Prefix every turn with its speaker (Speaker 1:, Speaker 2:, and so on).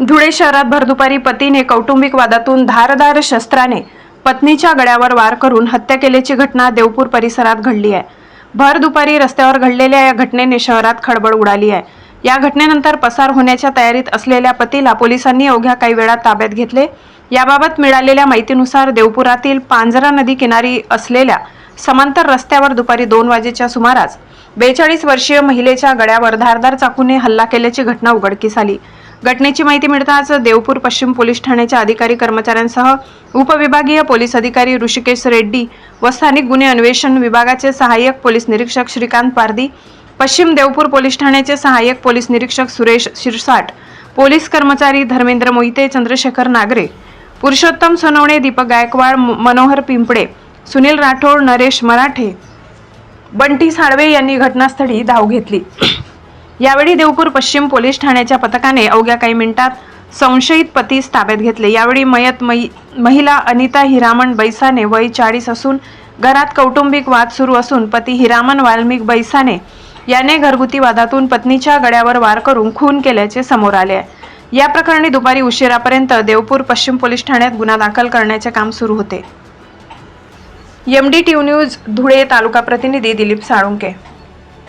Speaker 1: धुळे शहरात भरदुपारी पतीने कौटुंबिक वादातून धारदार शस्त्राने पत्नीच्या गळ्यावर वार करून हत्या केल्याची घटना देवपूर परिसरात घडली आहे. भर दुपारी रस्त्यावर घडलेल्या या घटनेने शहरात खळबळ उडाली आहे. या घटनेनंतर पसार होण्याच्या तयारीत असलेल्या पतीला पोलिसांनी अवघ्या काही वेळात ताब्यात घेतले. याबाबत मिळालेल्या माहितीनुसार देवपुरातील पांजरा नदी किनारी असलेल्या समांतर रस्त्यावर दुपारी दोन वाजेच्या सुमारास बेचाळीस वर्षीय महिलेच्या गळ्यावर धारदार चाकूने हल्ला केल्याची घटना उघडकीस आली. घटनेची माहिती मिळताच देवपूर पश्चिम पोलीस ठाण्याच्या अधिकारी कर्मचाऱ्यांसह उपविभागीय पोलीस अधिकारी ऋषिकेश रेड्डी व स्थानिक गुन्हे अन्वेषण विभागाचे सहाय्यक पोलीस निरीक्षक श्रीकांत पारदी पश्चिम देवपूर पोलीस ठाण्याचे सहाय्यक पोलीस निरीक्षक सुरेश शिरसाट पोलीस कर्मचारी धर्मेंद्र मोहिते चंद्रशेखर नागरे पुरुषोत्तम सोनवणे दीपक गायकवाड मनोहर पिंपडे सुनील राठोड नरेश मराठे बंटी साळवे यांनी घटनास्थळी धाव घेतली. यावेळी देवपूर पश्चिम पोलीस ठाण्याच्या पथकाने अवघ्या काही मिनिटात संशयित पतीस ताब्यात घेतले. यावेळी मयत मै- महिला अनिता हिरामण बैसाने वय चाळीस असून घरात कौटुंबिक वाद सुरू असून पती हिरामन वाल्मिक बैसाने याने घरगुती वादातून पत्नीच्या गळ्यावर वार करून खून केल्याचे समोर आले आहे. या प्रकरणी दुपारी उशिरापर्यंत देवपूर पश्चिम पोलीस ठाण्यात गुन्हा दाखल करण्याचे काम सुरू होते. एमडी न्यूज धुळे तालुका प्रतिनिधी दिलीप साळुंके.